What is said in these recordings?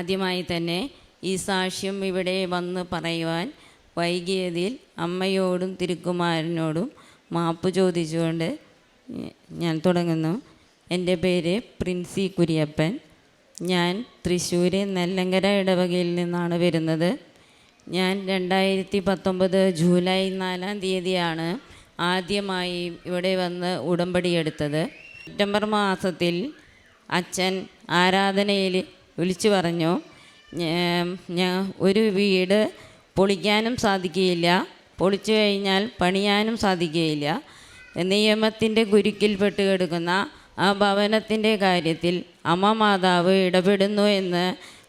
ആദ്യമായി തന്നെ ഈ സാക്ഷ്യം ഇവിടെ വന്ന് പറയുവാൻ വൈകിയതിൽ അമ്മയോടും തിരുക്കുമാരനോടും മാപ്പ് ചോദിച്ചുകൊണ്ട് ഞാൻ തുടങ്ങുന്നു. എന്റെ പേര് പ്രിൻസി കുര്യപ്പൻ. ഞാൻ തൃശ്ശൂർ നെല്ലങ്കര ഇടവകയിൽ നിന്നാണ് വരുന്നത്. ഞാൻ രണ്ടായിരത്തി പത്തൊമ്പത് ജൂലൈ നാലാം തീയതിയാണ് ആദ്യമായി ഇവിടെ വന്ന് ഉടമ്പടി എടുത്തത്. സെപ്റ്റംബർ മാസത്തിൽ അച്ഛൻ ആരാധനയിൽ വിളിച്ചു പറഞ്ഞു ഞാൻ ഒരു വീട് പൊളിക്കാനും സാധിക്കുകയില്ല. പൊളിച്ചു കഴിഞ്ഞാൽ പണിയാനും സാധിക്കുകയില്ല. നിയമത്തിന്റെ ഗുരുക്കിൽപ്പെട്ട് കിടക്കുന്ന ആ ഭവനത്തിന്റെ കാര്യത്തിൽ അമ്മ മാതാവ് ഇടപെടുന്നു എന്ന്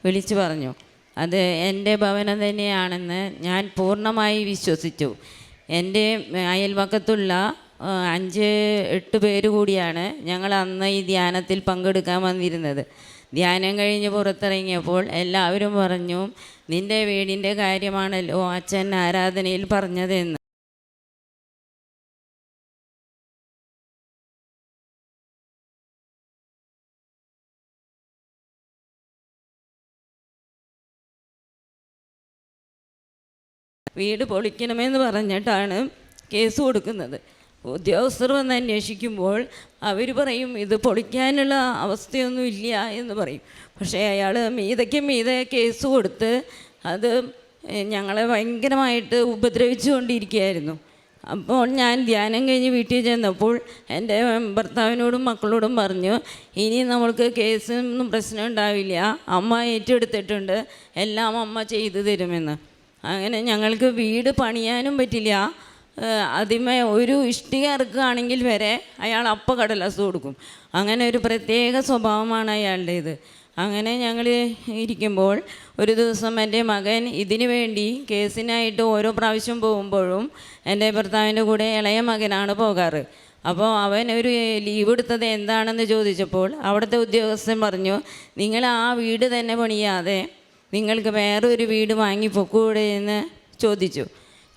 വിളിച്ചു പറഞ്ഞു. അത് എന്റെ ഭവനം തന്നെയാണെന്ന് ഞാൻ പൂർണമായി വിശ്വസിച്ചു. എന്റെ അയൽവക്കത്തുള്ള അഞ്ച് എട്ട് പേര് കൂടിയാണ് ഞങ്ങൾ അന്ന് ഈ ധ്യാനത്തിൽ പങ്കെടുക്കാൻ വന്നിരുന്നത്. ധ്യാനം കഴിഞ്ഞ് പുറത്തിറങ്ങിയപ്പോൾ എല്ലാവരും പറഞ്ഞു നിന്റെ വീടിന്റെ കാര്യമാണല്ലോ അച്ഛൻ ആരാധനയിൽ പറഞ്ഞതെന്ന്. വീട് പൊളിക്കണമെന്ന് പറഞ്ഞിട്ടാണ് കേസ് കൊടുക്കുന്നത്. ഉദ്യോഗസ്ഥർ വന്ന് അന്വേഷിക്കുമ്പോൾ അവർ പറയും ഇത് പൊളിക്കാനുള്ള അവസ്ഥയൊന്നും ഇല്ല എന്ന് പറയും. പക്ഷേ അയാൾ മീതയ്ക്ക് മീതെ കേസ് കൊടുത്ത് അത് ഞങ്ങളെ ഭയങ്കരമായിട്ട് ഉപദ്രവിച്ചുകൊണ്ടിരിക്കുകയായിരുന്നു. അപ്പോൾ ഞാൻ ധ്യാനം കഴിഞ്ഞ് വീട്ടിൽ ചെന്നപ്പോൾ എന്റെ ഭർത്താവിനോടും മക്കളോടും പറഞ്ഞു ഇനി നമ്മൾക്ക് കേസൊന്നും പ്രശ്നം ഉണ്ടാവില്ല. അമ്മ ഏറ്റെടുത്തിട്ടുണ്ട്. എല്ലാം അമ്മ ചെയ്തു തരുമെന്ന്. അങ്ങനെ ഞങ്ങൾക്ക് വീട് പണിയാനും പറ്റില്ല. അതിമേ ഒരു ഇഷ്ടിക ഇറക്കുകയാണെങ്കിൽ വരെ അയാൾ അപ്പം കടലാസ് കൊടുക്കും. അങ്ങനെ ഒരു പ്രത്യേക സ്വഭാവമാണ് അയാളുടേത്. അങ്ങനെ ഞങ്ങൾ ഇരിക്കുമ്പോൾ ഒരു ദിവസം എന്റെ മകൻ ഇതിനു വേണ്ടി കേസിനായിട്ട് ഓരോ പ്രാവശ്യം പോകുമ്പോഴും എന്റെ ഭർത്താവിന്റെ കൂടെ ഇളയ മകനാണ് പോകാറ്. അപ്പോൾ അവൻ ഒരു ലീവ് എടുത്തത് എന്താണെന്ന് ചോദിച്ചപ്പോൾ അവിടുത്തെ ഉദ്യോഗസ്ഥൻ പറഞ്ഞു നിങ്ങൾ ആ വീട് തന്നെ പണിയാതെ നിങ്ങൾക്ക് വേറൊരു വീട് വാങ്ങി പൊക്കൂടെ എന്ന് ചോദിച്ചു.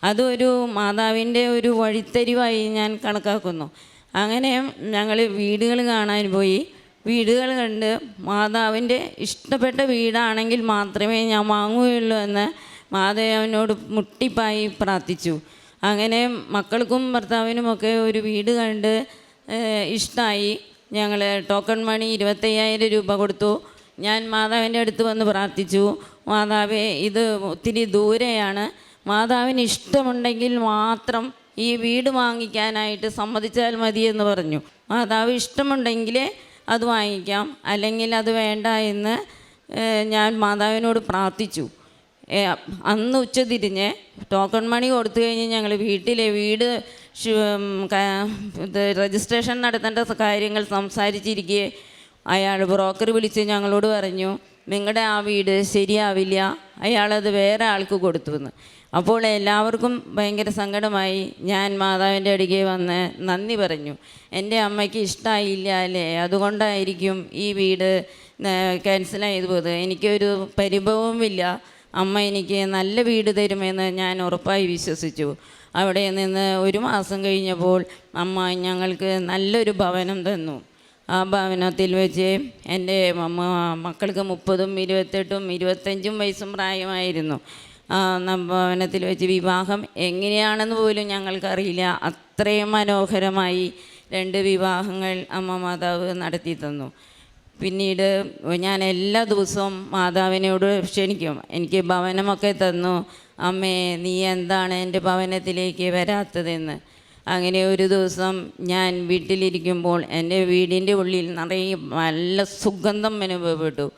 അതൊരു മാതാവിന്റെ ഒരു വഴിത്തരിവായി ഞാൻ കണക്കാക്കുന്നു. അങ്ങനെ ഞങ്ങൾ വീടുകൾ കാണാൻ പോയി. വീടുകൾ കണ്ട് മാതാവിന്റെ ഇഷ്ടപ്പെട്ട വീടാണെങ്കിൽ മാത്രമേ ഞാൻ വാങ്ങുകയുള്ളൂ എന്ന് മാതാവിനോട് മുട്ടിപ്പായി പ്രാർത്ഥിച്ചു. അങ്ങനെ മക്കൾക്കും ഭർത്താവിനുമൊക്കെ ഒരു വീട് കണ്ട് ഇഷ്ടമായി ഞങ്ങൾ ടോക്കൺ മണി ഇരുപത്തയ്യായിരം രൂപ കൊടുത്തു. ഞാൻ മാതാവിന്റെ അടുത്ത് വന്ന് പ്രാർത്ഥിച്ചു. മാതാവേ ഇത് ഒത്തിരി ദൂരെയാണ്. മാതാവിന് ഇഷ്ടമുണ്ടെങ്കിൽ മാത്രം ഈ വീട് വാങ്ങിക്കാനായിട്ട് സമ്മതിച്ചാൽ മതിയെന്ന് പറഞ്ഞു. മാതാവ് ഇഷ്ടമുണ്ടെങ്കിൽ അത് വാങ്ങിക്കാം. അല്ലെങ്കിൽ അത് വേണ്ട എന്ന് ഞാൻ മാതാവിനോട് പ്രാർത്ഥിച്ചു. അന്ന് ഉച്ചതിരിഞ്ഞ് ടോക്കൺ മണി കൊടുത്തു കഴിഞ്ഞ് ഞങ്ങൾ വീട്ടിലെ വീട് ഇത് രജിസ്ട്രേഷൻ നടത്തേണ്ട കാര്യങ്ങൾ സംസാരിച്ചിരിക്കെ അയാൾ ബ്രോക്കർ വിളിച്ച് ഞങ്ങളോട് പറഞ്ഞു നിങ്ങളുടെ ആ വീട് ശരിയാവില്ല. അയാളത് വേറെ ആൾക്ക് കൊടുത്തു എന്ന് അപ്പോൾ എല്ലാവർക്കും ഭയങ്കര സങ്കടമായി. ഞാൻ മാതാവിന്റെ അടുക്കെ വന്ന് നന്ദി പറഞ്ഞു. എന്റെ അമ്മയ്ക്ക് ഇഷ്ടമായില്ല അല്ലേ? അതുകൊണ്ടായിരിക്കും ഈ വീട് ക്യാൻസലായത് പോയത് എനിക്കൊരു പരിഭവവുമില്ല അമ്മ എനിക്ക് നല്ല വീട് തരുമെന്ന് ഞാൻ ഉറപ്പായി വിശ്വസിച്ചു. അവിടെ നിന്ന് ഒരു മാസം കഴിഞ്ഞപ്പോൾ അമ്മ ഞങ്ങൾക്ക് നല്ലൊരു ഭവനം തന്നു. ആ ഭവനത്തിൽ വെച്ച് എന്റെ അമ്മ മക്കൾക്ക് മുപ്പതും ഇരുപത്തെട്ടും ഇരുപത്തഞ്ചും വയസ്സും പ്രായമായിരുന്നു. ഭവനത്തിൽ വെച്ച് വിവാഹം എങ്ങനെയാണെന്ന് പോലും ഞങ്ങൾക്കറിയില്ല. അത്രയും മനോഹരമായി രണ്ട് വിവാഹങ്ങൾ അമ്മ മാതാവ് നടത്തി തന്നു. പിന്നീട് ഞാൻ എല്ലാ ദിവസവും മാതാവിനോട് ക്ഷണിക്കും. എനിക്ക് ഭവനമൊക്കെ തന്നു. അമ്മേ നീ എന്താണ് എന്റെ ഭവനത്തിലേക്ക് വരാത്തതെന്ന്? അങ്ങനെ ഒരു ദിവസം ഞാൻ വീട്ടിലിരിക്കുമ്പോൾ എന്റെ വീടിന്റെ ഉള്ളിൽ നിറയെ നല്ല സുഗന്ധം അനുഭവപ്പെട്ടു.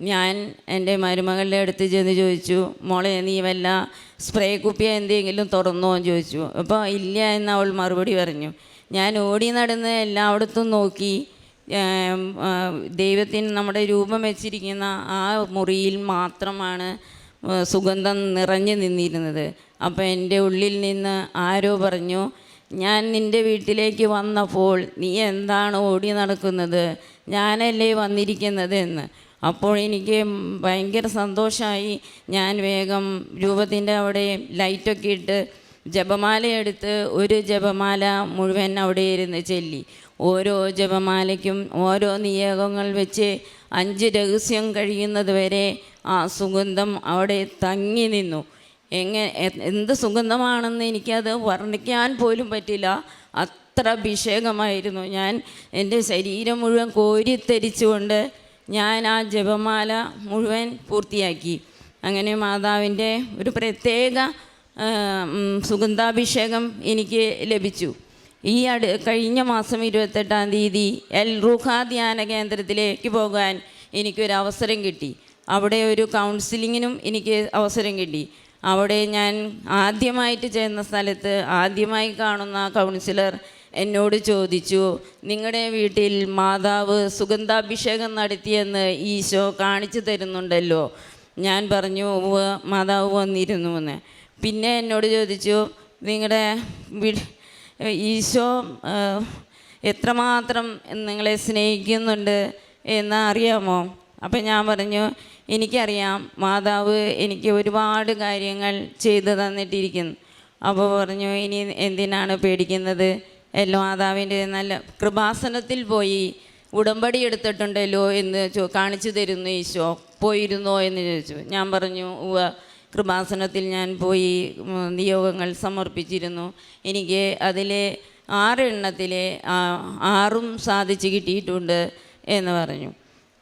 ഞാൻ എന്റെ മരുമകളുടെ അടുത്ത് ചെന്ന് ചോദിച്ചു മോളെ നീ വല്ല സ്പ്രേ കുപ്പിയ എന്തെങ്കിലും തുറന്നോ? എന്ന് ചോദിച്ചു. അപ്പോൾ ഇല്ല എന്ന് അവൾ മറുപടി പറഞ്ഞു. ഞാൻ ഓടി നടന്ന് എല്ലായിടത്തും നോക്കി. ദൈവത്തിന് നമ്മുടെ രൂപം വെച്ചിരിക്കുന്ന ആ മുറിയിൽ മാത്രമാണ് സുഗന്ധം നിറഞ്ഞു നിന്നിരുന്നത്. അപ്പോൾ എന്റെ ഉള്ളിൽ നിന്ന് ആരോ പറഞ്ഞു ഞാൻ നിന്റെ വീട്ടിലേക്ക് വന്നപ്പോൾ നീ എന്താണ് ഓടി നടക്കുന്നത്? ഞാനല്ലേ വന്നിരിക്കുന്നത്? എന്ന്. അപ്പോൾ എനിക്ക് ഭയങ്കര സന്തോഷമായി ഞാൻ വേഗം രൂപത്തിന്റെ അവിടെ ലൈറ്റൊക്കെ ഇട്ട് ജപമാലയെടുത്ത് ഒരു ജപമാല മുഴുവൻ അവിടെ ഇരുന്ന് ചൊല്ലി. ഓരോ ജപമാലയ്ക്കും ഓരോ നിയോഗങ്ങൾ വെച്ച് അഞ്ച് രഹസ്യം കഴിയുന്നത് വരെ ആ സുഗന്ധം അവിടെ തങ്ങി നിന്നു. എങ്ങനെ എന്ത് സുഗന്ധമാണെന്ന് എനിക്കത് വർണിക്കാൻ പോലും പറ്റില്ല. അത്ര അഭിഷേകമായിരുന്നു ഞാൻ. എന്റെ ശരീരം മുഴുവൻ കോരിത്തരിച്ചുകൊണ്ട് ഞാൻ ആ ജപമാല മുഴുവൻ പൂർത്തിയാക്കി. അങ്ങനെ മാതാവിന്റെ ഒരു പ്രത്യേക സുഗന്ധാഭിഷേകം എനിക്ക് ലഭിച്ചു. ഈ അടു കഴിഞ്ഞ മാസം ഇരുപത്തെട്ടാം തീയതി എൽ റൂഹ ധ്യാന കേന്ദ്രത്തിലേക്ക് പോകാൻ എനിക്കൊരു അവസരം കിട്ടി. അവിടെ ഒരു കൗൺസിലിങ്ങിനും എനിക്ക് അവസരം കിട്ടി. അവിടെ ഞാൻ ആദ്യമായിട്ട് ചെയ്യുന്ന സ്ഥലത്ത് ആദ്യമായി കാണുന്ന കൗൺസിലർ എന്നോട് ചോദിച്ചു നിങ്ങളുടെ വീട്ടിൽ മാതാവ് സുഗന്ധാഭിഷേകം നടത്തിയെന്ന് ഈശോ കാണിച്ചു തരുന്നുണ്ടല്ലോ? ഞാൻ പറഞ്ഞു "ഉവ്വ് മാതാവ് വന്നിരുന്നു എന്ന് പിന്നെ എന്നോട് ചോദിച്ചു നിങ്ങളുടെ ഈശോ എത്രമാത്രം നിങ്ങളെ സ്നേഹിക്കുന്നുണ്ട് എന്ന് അറിയാമോ? അപ്പം ഞാൻ പറഞ്ഞു എനിക്കറിയാം മാതാവ് എനിക്ക് ഒരുപാട് കാര്യങ്ങൾ ചെയ്തു തന്നിട്ടിരിക്കുന്നു. അപ്പോൾ പറഞ്ഞു ഇനി എന്തിനാണ് പേടിക്കുന്നത്? എല്ലാം മാതാവിന്റെ നല്ല കൃപാസനത്തിൽ പോയി ഉടമ്പടി എടുത്തിട്ടുണ്ടല്ലോ എന്ന് ചോ കാണിച്ചു തരുന്നു ഈശോ. പോയിരുന്നോ എന്ന് ചോദിച്ചു. ഞാൻ പറഞ്ഞു ഉവ കൃപാസനത്തിൽ ഞാൻ പോയി നിയോഗങ്ങൾ സമർപ്പിച്ചിരുന്നു. എനിക്ക് അതിലെ ആറെണ്ണത്തിലെ ആറും സാധിച്ചു കിട്ടിയിട്ടുണ്ട് എന്ന് പറഞ്ഞു.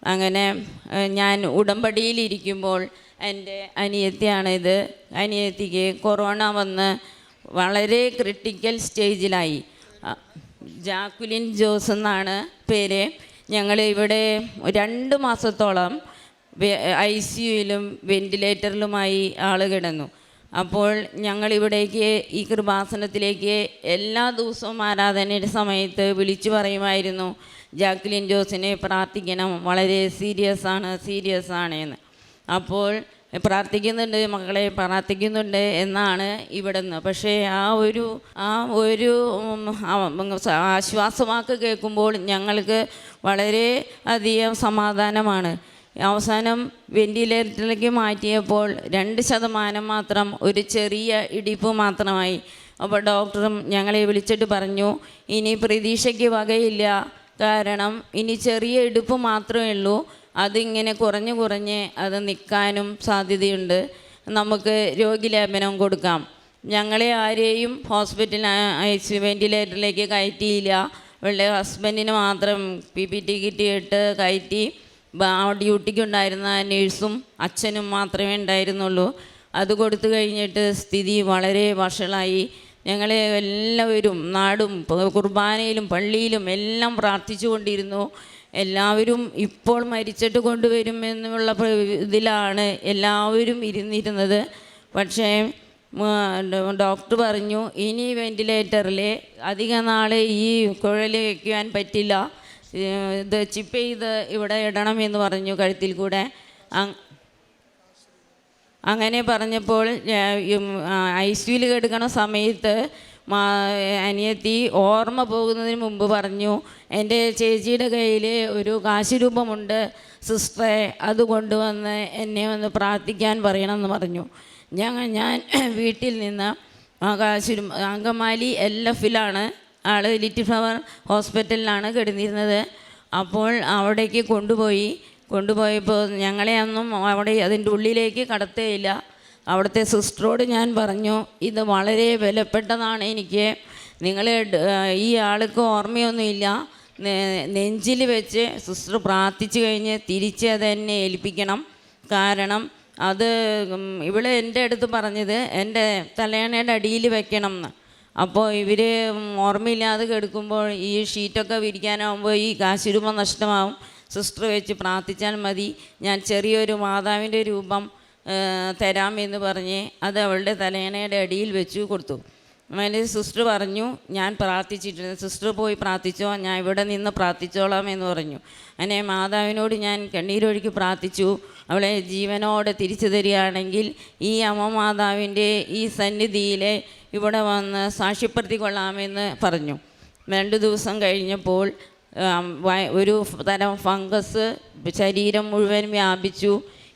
അങ്ങനെ ഞാൻ ഉടമ്പടിയിലിരിക്കുമ്പോൾ എന്റെ അനിയത്തിയാണിത് അനിയത്തിക്ക് കൊറോണ വന്ന് വളരെ ക്രിട്ടിക്കൽ സ്റ്റേജിലായി. ജാക്കുലിൻ ജോസ് എന്നാണ് പേര്. ഞങ്ങൾ ഇവിടെ രണ്ട് മാസത്തോളം ഐ സി യുയിലും വെന്റിലേറ്ററിലുമായി ആൾ കിടന്നു. അപ്പോൾ ഞങ്ങളിവിടേക്ക് ഈ കൃപാസനത്തിലേക്ക് എല്ലാ ദിവസവും ആരാധനയുടെ സമയത്ത് വിളിച്ചു പറയുമായിരുന്നു ജാക്ലിൻ ജോസിനെ പ്രാർത്ഥിക്കണം വളരെ സീരിയസ് ആണ് സീരിയസ് ആണ് എന്ന് അപ്പോൾ പ്രാർത്ഥിക്കുന്നുണ്ട് മക്കളെ പ്രാർത്ഥിക്കുന്നുണ്ട് എന്നാണ് ഇവിടെ നിന്ന് പക്ഷേ ആ ഒരു ആ ഒരു ആശ്വാസമാക്ക് കേൾക്കുമ്പോൾ ഞങ്ങൾക്ക് വളരെ അധികം സമാധാനമാണ്. അവസാനം വെന്റിലേറ്ററിലേക്ക് മാറ്റിയപ്പോൾ രണ്ട് ശതമാനം മാത്രം ഒരു ചെറിയ ഇടിപ്പ് മാത്രമായി. അപ്പോൾ ഡോക്ടറും ഞങ്ങളെ വിളിച്ചിട്ട് പറഞ്ഞു ഇനി പ്രതീക്ഷയ്ക്ക് വകയില്ല. കാരണം ഇനി ചെറിയ ഇടുപ്പ് മാത്രമേ ഉള്ളൂ. അതിങ്ങനെ കുറഞ്ഞ് കുറഞ്ഞ് അത് നിൽക്കാനും സാധ്യതയുണ്ട്. നമുക്ക് രോഗിലേപനം കൊടുക്കാം. ഞങ്ങളെ ആരെയും ഹോസ്പിറ്റൽ സി വെന്റിലേറ്ററിലേക്ക് കയറ്റിയില്ല. ഇവളുടെ ഹസ്ബൻഡിന് മാത്രം പി പി ടി കിറ്റ് ഇട്ട് കയറ്റി. ഡ്യൂട്ടിക്കുണ്ടായിരുന്ന നേഴ്സും അച്ഛനും മാത്രമേ ഉണ്ടായിരുന്നുള്ളൂ. അത് കൊടുത്തു കഴിഞ്ഞിട്ട് സ്ഥിതി വളരെ വഷളായി. ഞങ്ങൾ എല്ലാവരും നാടും കുർബാനയിലും പള്ളിയിലും എല്ലാം പ്രാർത്ഥിച്ചു കൊണ്ടിരുന്നു എല്ലാവരും ഇപ്പോൾ മരിച്ചിട്ട് കൊണ്ടുവരും എന്നുള്ള ഇതിലാണ് എല്ലാവരും ഇരുന്നിരുന്നത്. പക്ഷേ ഡോക്ടർ പറഞ്ഞു ഇനി വെന്റിലേറ്ററിൽ അധിക നാൾ ഈ കുഴൽ വയ്ക്കുവാൻ പറ്റില്ല. ഇത് ചിപ്പ് ചെയ്ത് ഇവിടെ ഇടണം എന്ന് പറഞ്ഞു കഴുത്തിൽ കൂടെ. അങ്ങനെ പറഞ്ഞപ്പോൾ ഐ സിയിൽ കിടക്കണ സമയത്ത് അനിയത്തി ഓർമ്മ പോകുന്നതിന് മുമ്പ് പറഞ്ഞു എന്റെ ചേച്ചിയുടെ കയ്യിൽ ഒരു കാശിരൂപമുണ്ട് സിസ്റ്ററെ അത് കൊണ്ടുവന്ന് എന്നെ ഒന്ന് പ്രാർത്ഥിക്കാൻ പറയണമെന്ന് പറഞ്ഞു. ഞങ്ങൾ ഞാൻ വീട്ടിൽ നിന്ന് ആ കാശ് രൂ- അങ്കമാലി എൽ എഫിലാണ് ആൾ ലിറ്റിൽ ഫ്ലവർ ഹോസ്പിറ്റലിലാണ് കിടന്നിരുന്നത്. അപ്പോൾ അവിടേക്ക് കൊണ്ടുപോയി കൊണ്ടുപോയപ്പോൾ ഞങ്ങളെ ഒന്നും അവിടെ അതിന്റെ ഉള്ളിലേക്ക് കടത്തേയില്ല. അവിടുത്തെ സിസ്റ്ററോട് ഞാൻ പറഞ്ഞു ഇത് വളരെ വിലപ്പെട്ടതാണ് എനിക്ക്. നിങ്ങൾ ഈ ആൾക്ക് ഓർമ്മയൊന്നുമില്ല. നെഞ്ചിൽ വെച്ച് സിസ്റ്റർ പ്രാർത്ഥിച്ചു കഴിഞ്ഞ് തിരിച്ച് അത് എന്നെ ഏൽപ്പിക്കണം. കാരണം അത് ഇവിടെ എന്റെ അടുത്ത് പറഞ്ഞത് എന്റെ തലയണയുടെ അടിയിൽ വെക്കണം എന്ന്. അപ്പോൾ ഇവർ ഓർമ്മയില്ലാതെ കെടുക്കുമ്പോൾ ഈ ഷീറ്റൊക്കെ വിരിക്കാനാകുമ്പോൾ ഈ കാശുരൂപം നഷ്ടമാവും. സിസ്റ്റർ വെച്ച് പ്രാർത്ഥിച്ചാൽ മതി. ഞാൻ ചെറിയൊരു മാതാവിന്റെ രൂപം തരാമെന്ന് പറഞ്ഞ് അത് അവളുടെ തലേണയുടെ അടിയിൽ വെച്ചു കൊടുത്തു. അങ്ങനെ സിസ്റ്റർ പറഞ്ഞു ഞാൻ പ്രാർത്ഥിച്ചിട്ടുണ്ട്. സിസ്റ്റർ പോയി പ്രാർത്ഥിച്ചോ? ഞാൻ ഇവിടെ നിന്ന് പ്രാർത്ഥിച്ചോളാം എന്ന് പറഞ്ഞു. അങ്ങനെ മാതാവിനോട് ഞാൻ കണ്ണീരൊഴുക്കി പ്രാർത്ഥിച്ചു. അവളെ ജീവനോടെ തിരിച്ചു തരികയാണെങ്കിൽ ഈ അമ്മ മാതാവിന്റെ ഈ സന്നിധിയിലെ ഇവിടെ വന്ന് സാക്ഷ്യപ്പെടുത്തിക്കൊള്ളാമെന്ന് പറഞ്ഞു. രണ്ട് ദിവസം കഴിഞ്ഞപ്പോൾ ഒരു തരം ഫംഗസ് ശരീരം മുഴുവൻ വ്യാപിച്ചു.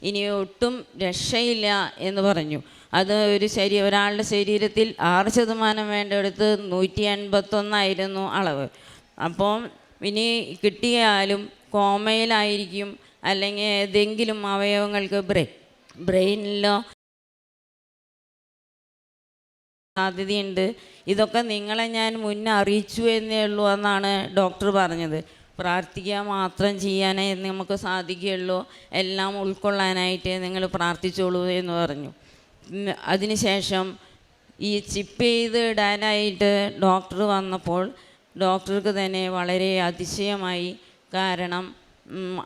ഇനി ഒട്ടും രക്ഷയില്ല എന്ന് പറഞ്ഞു. അത് ഒരു ശരീ ഒരാളുടെ ശരീരത്തിൽ ആറ് ശതമാനം വേണ്ടടുത്ത് നൂറ്റി എൺപത്തൊന്നായിരുന്നു അളവ്. അപ്പോൾ ഇനി കിട്ടിയാലും കോമയിലായിരിക്കും അല്ലെങ്കിൽ ഏതെങ്കിലും അവയവങ്ങൾക്ക് ബ്രെ ബ്രെയിനിലോ സാധ്യതയുണ്ട്. ഇതൊക്കെ നിങ്ങളെ ഞാൻ മുന്നേ അറിയിച്ചു എന്നേ ഉള്ളൂ എന്നാണ് ഡോക്ടർ പറഞ്ഞത്. പ്രാർത്ഥിക്കുക മാത്രം ചെയ്യാനേ നമുക്ക് സാധിക്കുകയുള്ളൂ. എല്ലാം ഉൾക്കൊള്ളാനായിട്ട് നിങ്ങൾ പ്രാർത്ഥിച്ചോളൂ എന്ന് പറഞ്ഞു. അതിനുശേഷം ഈ ചിപ്പ് ചെയ്ത് ഇടാനായിട്ട് ഡോക്ടർ വന്നപ്പോൾ ഡോക്ടർക്ക് തന്നെ വളരെ അതിശയമായി. കാരണം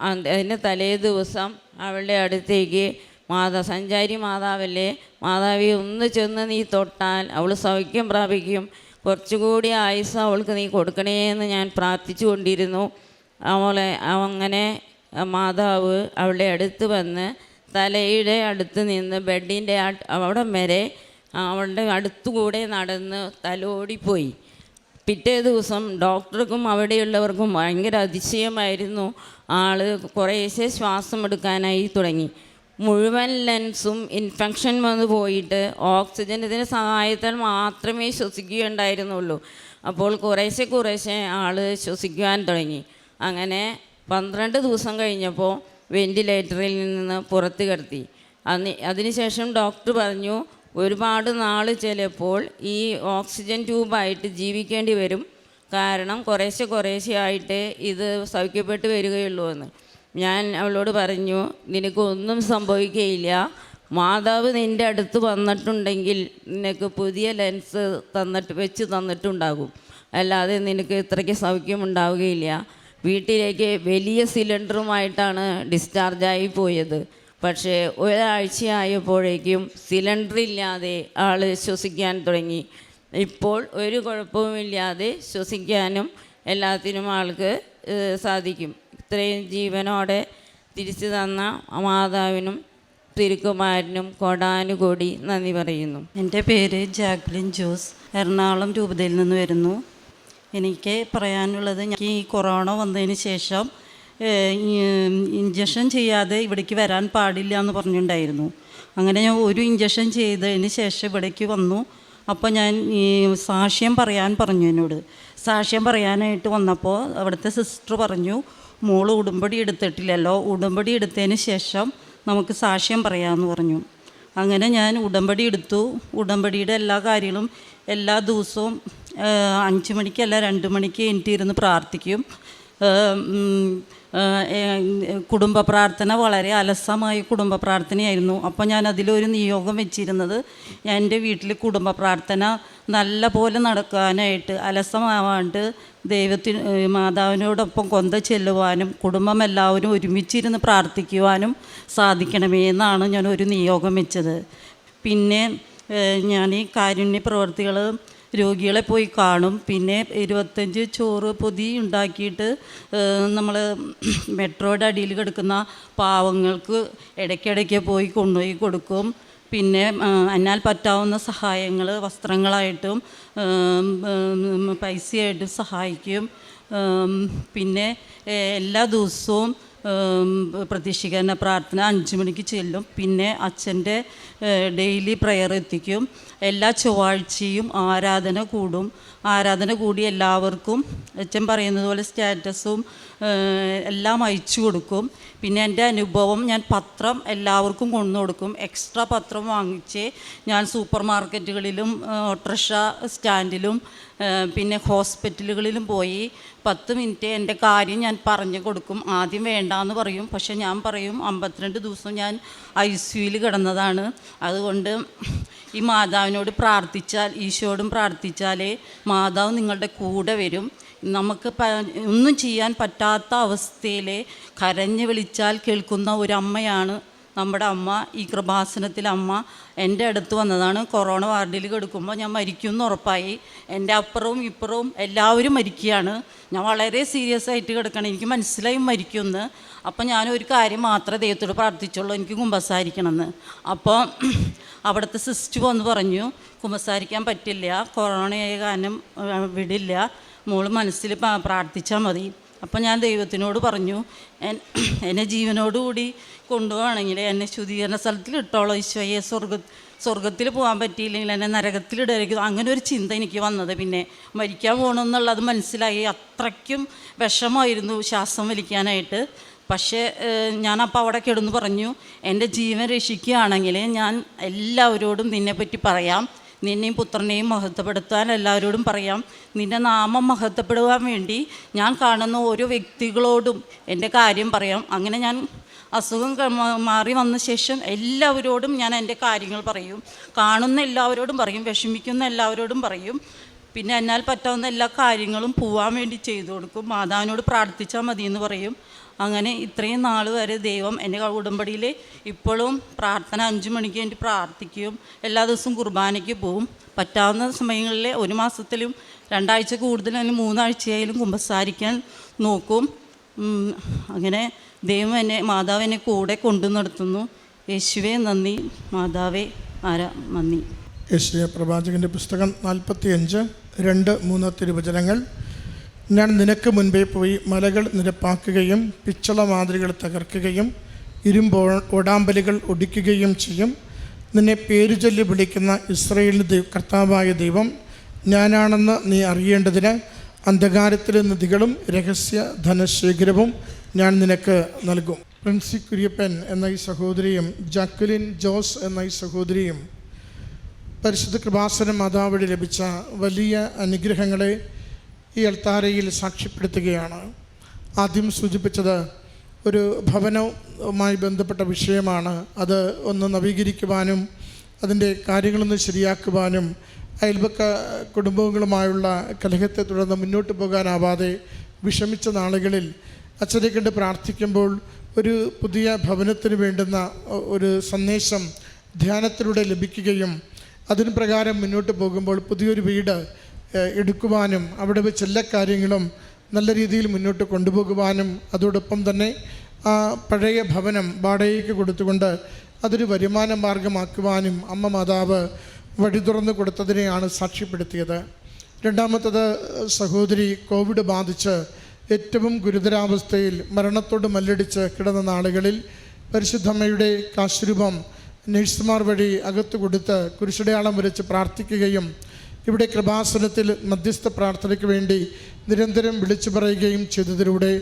അതിന്റെ തലേ ദിവസം അവളുടെ അടുത്തേക്ക് മാതാ സഞ്ചാരി മാതാവല്ലേ മാതാവി ഒന്ന് ചെന്ന് നീ തൊട്ടാൽ അവൾ സൗഖ്യം പ്രാപിക്കും. കുറച്ചുകൂടി ആയുസ് അവൾക്ക് നീ കൊടുക്കണേ എന്ന് ഞാൻ പ്രാർത്ഥിച്ചു കൊണ്ടിരുന്നു അവളെ അങ്ങനെ മാതാവ് അവളുടെ അടുത്ത് വന്ന് തലയുടെ അടുത്ത് നിന്ന് ബെഡിന്റെ അവിടം വരെ അവളുടെ അടുത്തുകൂടെ നടന്ന് തലോടിപ്പോയി. പിറ്റേ ദിവസം ഡോക്ടർക്കും അവിടെയുള്ളവർക്കും ഭയങ്കര അതിശയമായിരുന്നു. ആൾ കുറേശ്ശെ ശ്വാസം എടുക്കാനായി തുടങ്ങി. മുഴുവൻ ലെൻസും ഇൻഫെക്ഷൻ വന്ന് പോയിട്ട് ഓക്സിജൻ ഇതിന്റെ സഹായത്താൽ മാത്രമേ ശ്വസിക്കുകയുണ്ടായിരുന്നുള്ളൂ. അപ്പോൾ കുറേശ്ശെ കുറേശ്ശെ ആൾ ശ്വസിക്കുവാൻ തുടങ്ങി. അങ്ങനെ പന്ത്രണ്ട് ദിവസം കഴിഞ്ഞപ്പോൾ വെന്റിലേറ്ററിൽ നിന്ന് പുറത്ത് കിടത്തി. അന്ന് അതിനുശേഷം ഡോക്ടർ പറഞ്ഞു ഒരുപാട് നാൾ ചിലപ്പോൾ ഈ ഓക്സിജൻ ട്യൂബായിട്ട് ജീവിക്കേണ്ടി വരും. കാരണം കുറേശ്ശെ കുറേശ്ശെ ആയിട്ട് ഇത് സൗഖ്യപ്പെട്ട് വരികയുള്ളൂ എന്ന്. ഞാൻ അവളോട് പറഞ്ഞു നിനക്കൊന്നും സംഭവിക്കുകയില്ല മാതാവ് നിന്റെ അടുത്ത് വന്നിട്ടുണ്ടെങ്കിൽ നിനക്ക് പുതിയ ലെൻസ് തന്നിട്ട് വെച്ച് തന്നിട്ടുണ്ടാകും. അല്ലാതെ നിനക്ക് ഇത്രയ്ക്ക് സൗഖ്യം ഉണ്ടാവുകയില്ല. വീട്ടിലേക്ക് വലിയ സിലിണ്ടറുമായിട്ടാണ് ഡിസ്ചാർജായി പോയത്. പക്ഷേ ഒരാഴ്ചയായപ്പോഴേക്കും സിലിണ്ടറില്ലാതെ ആൾ ശ്വസിക്കാൻ തുടങ്ങി. ഇപ്പോൾ ഒരു കുഴപ്പവുമില്ലാതെ ശ്വസിക്കാനും എല്ലാത്തിനും ആൾക്ക് സാധിക്കും. ഇത്രയും ജീവനോടെ തിരിച്ചു തന്ന മാതാവിനും തിരുക്കുമാരനും കൊടാനുകൂടി നന്ദി പറയുന്നു. എന്റെ പേര് ജാക്ലിൻ ജോസ്. എറണാകുളം രൂപതയിൽ നിന്ന് വരുന്നു. എനിക്ക് പറയാനുള്ളത് എനിക്ക് ഈ കൊറോണ വന്നതിന് ശേഷം ഇഞ്ചക്ഷൻ ചെയ്യാതെ ഇവിടേക്ക് വരാൻ പാടില്ല എന്ന് പറഞ്ഞിട്ടുണ്ടായിരുന്നു. അങ്ങനെ ഞാൻ ഒരു ഇഞ്ചക്ഷൻ ചെയ്തതിന് ശേഷം ഇവിടേക്ക് വന്നു. അപ്പോൾ ഞാൻ ഈ സാക്ഷ്യം പറയാൻ പറഞ്ഞു എന്നോട്. സാക്ഷ്യം പറയാനായിട്ട് വന്നപ്പോൾ അവിടുത്തെ സിസ്റ്റർ പറഞ്ഞു മോൾ ഉടുമ്പടി എടുത്തിട്ടില്ലല്ലോ. ഉടുമ്പടി എടുത്തതിന് ശേഷം നമുക്ക് സാക്ഷ്യം പറയാമെന്ന് പറഞ്ഞു. അങ്ങനെ ഞാൻ ഉടമ്പടി എടുത്തു. ഉടമ്പടിയുടെ എല്ലാ കാര്യങ്ങളും എല്ലാ ദിവസവും അഞ്ച് മണിക്കല്ല രണ്ട് മണിക്ക് ഇരുന്ന് പ്രാർത്ഥിക്കും. കുടുംബ പ്രാർത്ഥന വളരെ അലസമായ കുടുംബ പ്രാർത്ഥനയായിരുന്നു. അപ്പോൾ ഞാൻ അതിലൊരു നിയോഗം വെച്ചിരുന്നത് എന്റെ വീട്ടിൽ കുടുംബ പ്രാർത്ഥന നല്ല പോലെ നടക്കാനായിട്ട് അലസമാവാണ്ട് ദൈവത്തിന് മാതാവിനോടൊപ്പം കൊന്ത ചെല്ലുവാനും കുടുംബം എല്ലാവരും ഒരുമിച്ചിരുന്ന് പ്രാർത്ഥിക്കുവാനും സാധിക്കണമേ എന്നാണ് ഞാൻ ഒരു നിയോഗം വെച്ചത്. പിന്നെ ഞാൻ ഈ കാരുണ്യ പ്രവർത്തികൾ രോഗികളെ പോയി കാണും. പിന്നെ ഇരുപത്തഞ്ച് ചോറ് പൊതി ഉണ്ടാക്കിയിട്ട് നമ്മൾ മെട്രോയുടെ അടിയിൽ കിടക്കുന്ന പാവങ്ങൾക്ക് ഇടയ്ക്കിടയ്ക്ക് പോയി കൊണ്ടുപോയി കൊടുക്കും. പിന്നെ എന്നാൽ പറ്റാവുന്ന സഹായങ്ങൾ വസ്ത്രങ്ങളായിട്ടും പൈസയായിട്ടും സഹായിക്കും. പിന്നെ എല്ലാ ദിവസവും പ്രതീക്ഷിക്കുന്ന പ്രാർത്ഥന അഞ്ച് മണിക്ക് ചെല്ലും. പിന്നെ അച്ഛന്റെ ഡെയിലി പ്രെയർ എത്തിക്കും. എല്ലാ ചൊവ്വാഴ്ചയും ആരാധന കൂടും. ആരാധന കൂടി എല്ലാവർക്കും അച്ഛൻ പറയുന്നത് പോലെ സ്റ്റാറ്റസും എല്ലാം അയച്ചു കൊടുക്കും. പിന്നെ എന്റെ അനുഭവം ഞാൻ പത്രം എല്ലാവർക്കും കൊണ്ടു കൊടുക്കും. എക്സ്ട്രാ പത്രം വാങ്ങിച്ച് ഞാൻ സൂപ്പർ മാർക്കറ്റുകളിലും ഓട്ടോറിക്ഷ സ്റ്റാൻഡിലും പിന്നെ ഹോസ്പിറ്റലുകളിലും പോയി പത്ത് മിനിറ്റ് എന്റെ കാര്യം ഞാൻ പറഞ്ഞു കൊടുക്കും. ആദ്യം വേണ്ടാന്ന് പറയും. പക്ഷെ ഞാൻ പറയും അമ്പത്തിരണ്ട് ദിവസം ഞാൻ ഐ സിയുയിൽ കിടന്നതാണ്. അതുകൊണ്ട് ഈ മാതാവിനോട് പ്രാർത്ഥിച്ചാൽ ഈശോയോടും പ്രാർത്ഥിച്ചാലേ മാതാവ് നിങ്ങളുടെ കൂടെ വരും. നമുക്ക് ഒന്നും ചെയ്യാൻ പറ്റാത്ത അവസ്ഥയിൽ കരഞ്ഞു വിളിച്ചാൽ കേൾക്കുന്ന ഒരു അമ്മയാണ് നമ്മുടെ അമ്മ. ഈ കൃപാസനത്തിലെ അമ്മ എന്റെ അടുത്ത് വന്നതാണ്. കൊറോണ വാർഡിൽ കിടക്കുമ്പോൾ ഞാൻ മരിക്കുമെന്ന് ഉറപ്പായി. എന്റെ അപ്പുറവും ഇപ്പുറവും എല്ലാവരും മരിക്കുകയാണ്. ഞാൻ വളരെ സീരിയസ് ആയിട്ട് കിടക്കണം. എനിക്ക് മനസ്സിലായി മരിക്കുമെന്ന്. അപ്പോൾ ഞാൻ ഒരു കാര്യം മാത്രമേ ദൈവത്തോട് പ്രാർത്ഥിച്ചുള്ളൂ. എനിക്ക് കുമ്പസാരിക്കണമെന്ന്. അപ്പോൾ അവിടുത്തെ സിസ്റ്റർ വന്ന് പറഞ്ഞു കുമ്പസാരിക്കാൻ പറ്റില്ല കൊറോണയായ കാരണം വിടില്ല. മോൾ മനസ്സിൽ പ്രാർത്ഥിച്ചാൽ മതി. അപ്പം ഞാൻ ദൈവത്തിനോട് പറഞ്ഞു എന്നെ ജീവനോടുകൂടി കൊണ്ടുപോവാണെങ്കിൽ എന്നെ ശുദ്ധീകരണ സ്ഥലത്തിൽ ഇട്ടോളോ. ഈശോയെ സ്വർഗ സ്വർഗത്തിൽ പോകാൻ പറ്റിയില്ലെങ്കിൽ എന്നെ നരകത്തിലിടരുത് അങ്ങനെ ഒരു ചിന്ത എനിക്ക് വന്നത്. പിന്നെ മരിക്കാൻ പോകണമെന്നുള്ളത് മനസ്സിലായി. അത്രയ്ക്കും വിഷമായിരുന്നു ശ്വാസം വലിക്കാനായിട്ട്. പക്ഷേ ഞാൻ ഞാനപ്പോൾ അവിടെ കിടന്ന് പറഞ്ഞു എന്റെ ജീവൻ രക്ഷിക്കുകയാണെങ്കിൽ ഞാൻ എല്ലാവരോടും നിന്നെപ്പറ്റി പറയാം. നിന്നെയും പുത്രനെയും മഹത്വപ്പെടുത്താൻ എല്ലാവരോടും പറയാം. നിന്റെ നാമം മഹത്വപ്പെടുവാൻ വേണ്ടി ഞാൻ കാണുന്ന ഓരോ വ്യക്തികളോടും എന്റെ കാര്യം പറയാം. അങ്ങനെ ഞാൻ അസുഖം മാറി വന്ന ശേഷം എല്ലാവരോടും ഞാൻ എന്റെ കാര്യങ്ങൾ പറയും. കാണുന്ന എല്ലാവരോടും പറയും വിഷമിക്കുന്ന എല്ലാവരോടും പറയും. പിന്നെ എന്നാൽ പറ്റാവുന്ന എല്ലാ കാര്യങ്ങളും പോവാൻ വേണ്ടി ചെയ്തു കൊടുക്കും. മാതാവിനോട് പ്രാർത്ഥിച്ചാൽ മതി എന്ന് പറയും. അങ്ങനെ ഇത്രയും നാൾ വരെ ദൈവം എന്റെ ഉടമ്പടിയിൽ ഇപ്പോഴും പ്രാർത്ഥന അഞ്ച് മണിക്ക് വേണ്ടി പ്രാർത്ഥിക്കും എല്ലാ ദിവസവും കുർബാനയ്ക്ക് പോവും. പറ്റാവുന്ന സമയങ്ങളിൽ ഒരു മാസത്തിലും രണ്ടാഴ്ച കൂടുതലും അല്ലെങ്കിൽ മൂന്നാഴ്ചയായാലും കുമ്പസാരിക്കാൻ നോക്കും. അങ്ങനെ ദൈവം എന്നെ മാതാവ് എന്നെ കൂടെ കൊണ്ടു നടത്തുന്നു. യേശുവേ നന്ദി. മാതാവേ ആരാ? നന്ദി. യേശുവേ പ്രവാചകന്റെ പുസ്തകം നാൽപ്പത്തി അഞ്ച് രണ്ട് മൂന്ന് തിരുവചനങ്ങൾ. ഞാൻ നിനക്ക് മുൻപേ പോയി മലകൾ നിരപ്പാക്കുകയും പിച്ചള മാതിരികൾ തകർക്കുകയും ഇരുമ്പോ ഓടാമ്പലുകൾ ഒടിക്കുകയും ചെയ്യും. നിന്നെ പേരു ചൊല്ലി വിളിക്കുന്ന ഇസ്രയേലിന്റെ കർത്താവായ ദൈവം ഞാനാണെന്ന് നീ അറിയേണ്ടതിന് അന്ധകാരത്തിലെ നദികളും രഹസ്യ ധനശേഖരവും ഞാൻ നിനക്ക് നൽകും. പ്രിൻസി കുര്യപ്പൻ എന്ന ഈ സഹോദരിയും ജാക്വലിൻ ജോസ് എന്ന ഈ സഹോദരിയും പരിശുദ്ധ കൃപാസന മാതാവ് ലഭിച്ച വലിയ അനുഗ്രഹങ്ങളെ ഈ അൾത്താരയിൽ സാക്ഷ്യപ്പെടുത്തുകയാണ്. ആദ്യം സൂചിപ്പിച്ചത് ഒരു ഭവനവുമായി ബന്ധപ്പെട്ട വിഷയമാണ്. അത് ഒന്ന് നവീകരിക്കുവാനും അതിന്റെ കാര്യങ്ങളൊന്ന് ശരിയാക്കുവാനും അയൽപക്ക കുടുംബങ്ങളുമായുള്ള കലഹത്തെ തുടർന്ന് മുന്നോട്ട് പോകാനാവാതെ വിഷമിച്ച നാളുകളിൽ അച്ഛനെ കണ്ട് പ്രാർത്ഥിക്കുമ്പോൾ ഒരു പുതിയ ഭവനത്തിന് വേണ്ടുന്ന ഒരു സന്ദേശം ധ്യാനത്തിലൂടെ ലഭിക്കുകയും അതിന് പ്രകാരം മുന്നോട്ട് പോകുമ്പോൾ പുതിയൊരു വീട് എടുക്കുവാനും അവിടെ വെച്ച് എല്ലാ കാര്യങ്ങളും നല്ല രീതിയിൽ മുന്നോട്ട് കൊണ്ടുപോകുവാനും അതോടൊപ്പം തന്നെ ആ പഴയ ഭവനം വാടകയ്ക്ക് കൊടുത്തുകൊണ്ട് അതൊരു വരുമാന മാർഗമാക്കുവാനും അമ്മ മാതാവ് വഴി തുറന്നു കൊടുത്തതിനെയാണ് സാക്ഷ്യപ്പെടുത്തിയത്. രണ്ടാമത്തത് സഹോദരി കോവിഡ് ബാധിച്ച് ഏറ്റവും ഗുരുതരാവസ്ഥയിൽ മരണത്തോട് മല്ലടിച്ച് കിടന്ന നാളുകളിൽ പരിശുദ്ധമ്മയുടെ കാശ്രൂപം നഴ്സുമാർ വഴി അകത്ത് കൊടുത്ത് കുരിശടയാളം വരച്ച് പ്രാർത്ഥിക്കുകയും ഇവിടെ കൃപാസനത്തിൽ മധ്യസ്ഥ പ്രാർത്ഥനയ്ക്ക് വേണ്ടി നിരന്തരം വിളിച്ചു പറയുകയും ചെയ്തതിലൂടെ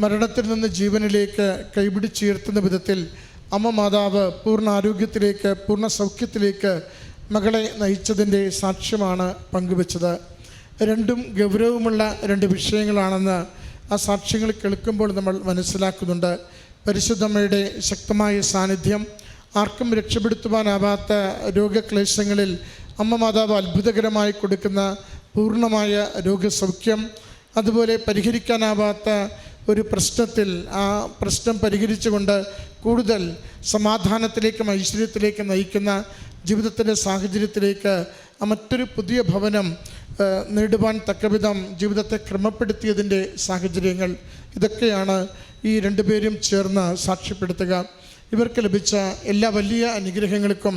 മരണത്തിൽ നിന്ന് ജീവനിലേക്ക് കൈപിടിച്ചുയർത്തുന്ന വിധത്തിൽ അമ്മ മാതാവ് പൂർണ ആരോഗ്യത്തിലേക്ക് പൂർണ സൗഖ്യത്തിലേക്ക് മകളെ നയിച്ചതിന്റെ സാക്ഷ്യമാണ് പങ്കുവച്ചത്. രണ്ടും ഗൗരവമുള്ള രണ്ട് വിഷയങ്ങളാണെന്ന് ആ സാക്ഷ്യങ്ങൾ കേൾക്കുമ്പോൾ നമ്മൾ മനസ്സിലാക്കുന്നുണ്ട്. പരിശുദ്ധമ്മയുടെ ശക്തമായ സാന്നിധ്യം ആർക്കും രക്ഷപ്പെടുത്തുവാനാവാത്ത രോഗക്ലേശങ്ങളിൽ അമ്മ മാതാവ് അത്ഭുതകരമായി കൊടുക്കുന്ന പൂർണമായ രോഗസൗഖ്യം അതുപോലെ പരിഹരിക്കാനാവാത്ത ഒരു പ്രശ്നത്തിൽ ആ പ്രശ്നം പരിഹരിച്ചുകൊണ്ട് കൂടുതൽ സമാധാനത്തിലേക്കും ഐശ്വര്യത്തിലേക്കും നയിക്കുന്ന ജീവിതത്തിന്റെ സാഹചര്യത്തിലേക്ക് മറ്റൊരു പുതിയ ഭവനം നേടുവാൻ തക്കവിധം ജീവിതത്തെ ക്രമപ്പെടുത്തിയതിന്റെ സാഹചര്യങ്ങൾ ഇതൊക്കെയാണ് ഈ രണ്ടുപേരും ചേർന്ന് സാക്ഷ്യപ്പെടുത്തുക. ഇവർക്ക് ലഭിച്ച എല്ലാ വലിയ അനുഗ്രഹങ്ങൾക്കും